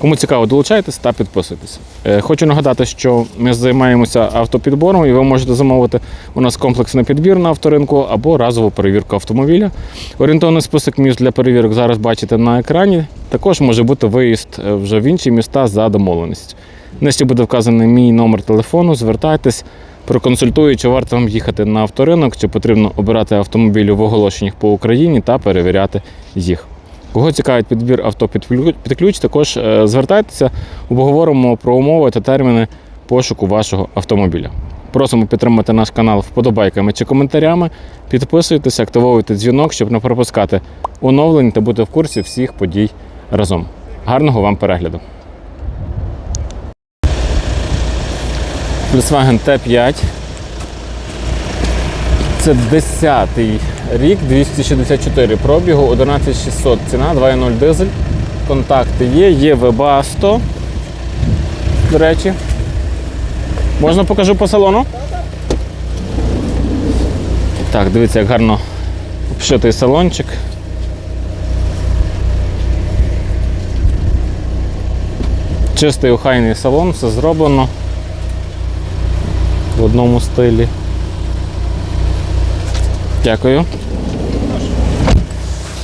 Кому цікаво, долучайтесь та підписуйтесь. Е, Хочу нагадати, що ми займаємося автопідбором, і ви можете замовити у нас комплексний підбір на авторинку або разову перевірку автомобіля. Орієнтовний список міст для перевірок зараз бачите на екрані. Також може бути виїзд е, вже в інші міста за домовленість. Нижче буде вказаний мій номер телефону. Звертайтесь, проконсультую, чи варто вам їхати на авторинок, чи потрібно обирати автомобілі в оголошеннях по Україні та перевіряти їх. Кого цікавить підбір авто під ключ- також е, звертайтеся, обговоримо про умови та терміни пошуку вашого автомобіля. Просимо підтримати наш канал вподобайками чи коментарями. Підписуйтесь, активовуйте дзвінок, щоб не пропускати оновлень та бути в курсі всіх подій разом. Гарного вам перегляду! Volkswagen T5. Це 10-й рік, 264 пробігу, 11600 ціна, 2.0 дизель. Контакти є, є VBA 100. До речі. Можна покажу по салону? Так, дивіться, як гарно обшитий салончик. Чистий охайний салон, все зроблено в одному стилі. Дякую.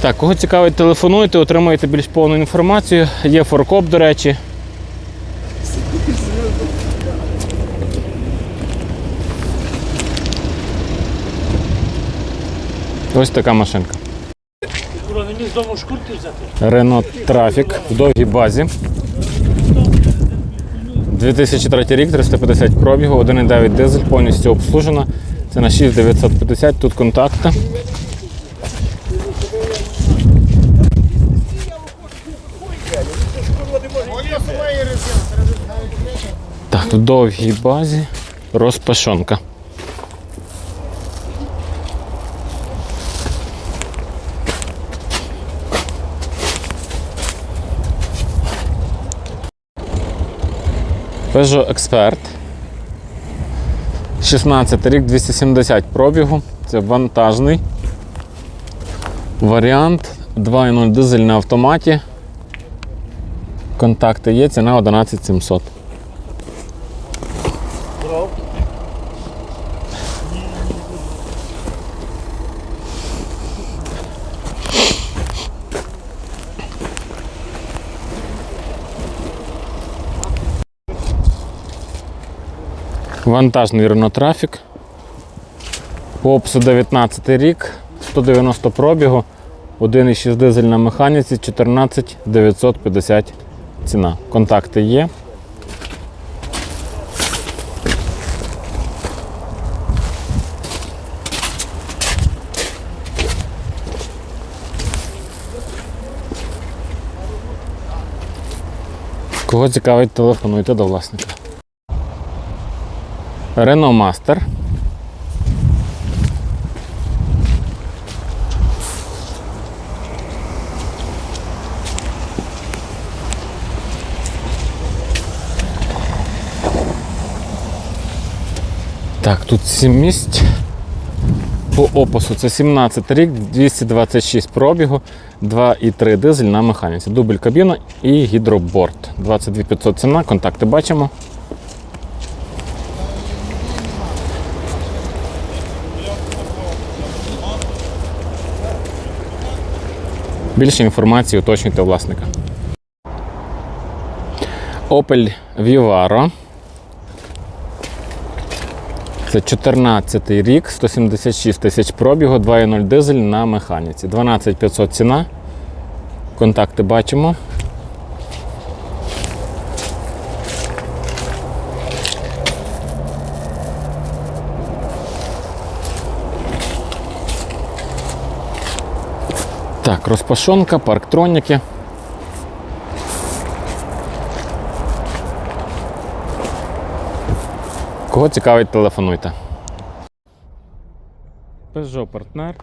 Так, кого цікавить, телефонуйте, отримуєте більш повну інформацію. Є форкоп, до речі. Ось така машинка. Renault Traffic в довгій базі. 2003 рік, 350 пробігу, 1,9 дизель, повністю обслужена. Це на 6950, тут контакти. Так, в довгій базі розпашонка. Peugeot Expert. 16 рік, 270 пробігу. Це вантажний варіант. 2.0 дизель на автоматі. Контакти є, ціна 11700. Вантажний Renault Traffic. По опису 19 рік, 190 пробігу, 1,6 дизель на механіці, 14 950 ціна. Контакти є. Кого цікавить, телефонуйте до власника. Renault Master. Так, тут 7 місць. По опису це 17 рік, 226 пробігу, 2,3 дизель на механіці. Дубль кабіна і гідроборд. 22 500 ціна, контакти бачимо. Більше інформації уточнюйте власника. Opel Vivaro. Це 14 рік, 176 тисяч пробігу, 2.0 дизель на механіці. 12500 ціна. Контакти бачимо. Так, розпашонка, парктроніки. Кого цікавить, телефонуйте. Peugeot партнер.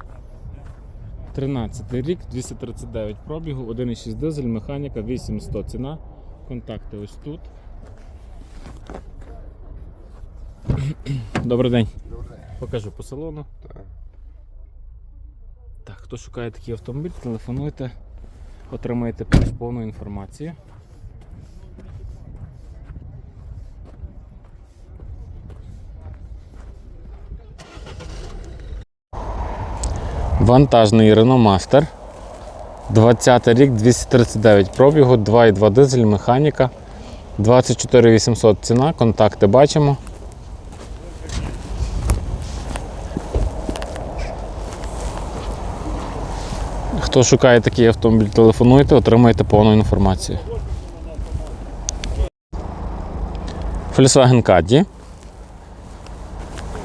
13 рік, 239 пробігу, 1,6 дизель, механіка, 8100 ціна. Контакти ось тут. Добрий день. Покажу по салону. Так, хто шукає такий автомобіль, телефонуйте, отримаєте повну інформацію. Вантажний Renault Master. 20 рік, 239 пробігу, 2,2 дизель, механіка. 24 800 ціна, контакти бачимо. Хто шукає такий автомобіль, телефонуйте, отримаєте повну інформацію. Volkswagen Caddy.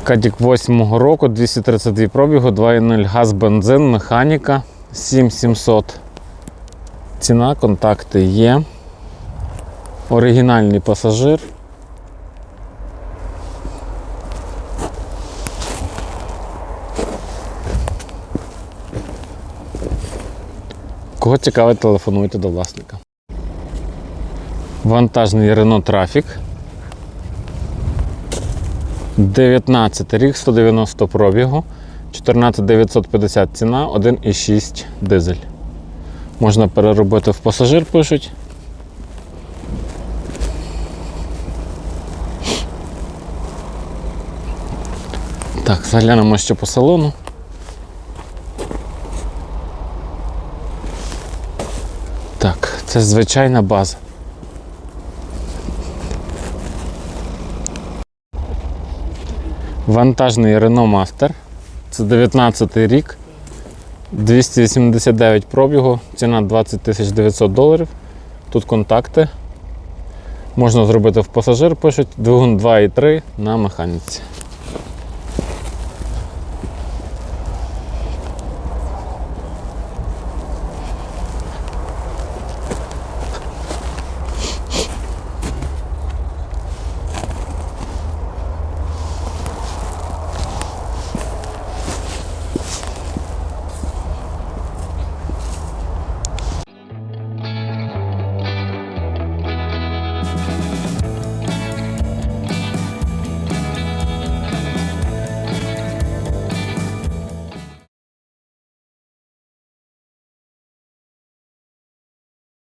Кадік 8 року, 232 пробігу, 2.0 газ, бензин, механіка, 7700. Ціна, контакти є. Оригінальний пасажир. Кого цікавить, телефонуйте до власника. Вантажний Renault Trafic. 19 рік, 190 пробігу, 14950 ціна, 1,6 дизель. Можна переробити в пасажир, пишуть. Так, заглянемо ще по салону. Так, це звичайна база. Вантажний Renault Master. Це 19 рік. 289 пробігу, ціна 20 900 доларів. Тут контакти. Можна зробити в пасажир, пишуть, двигун 2,3 на механіці.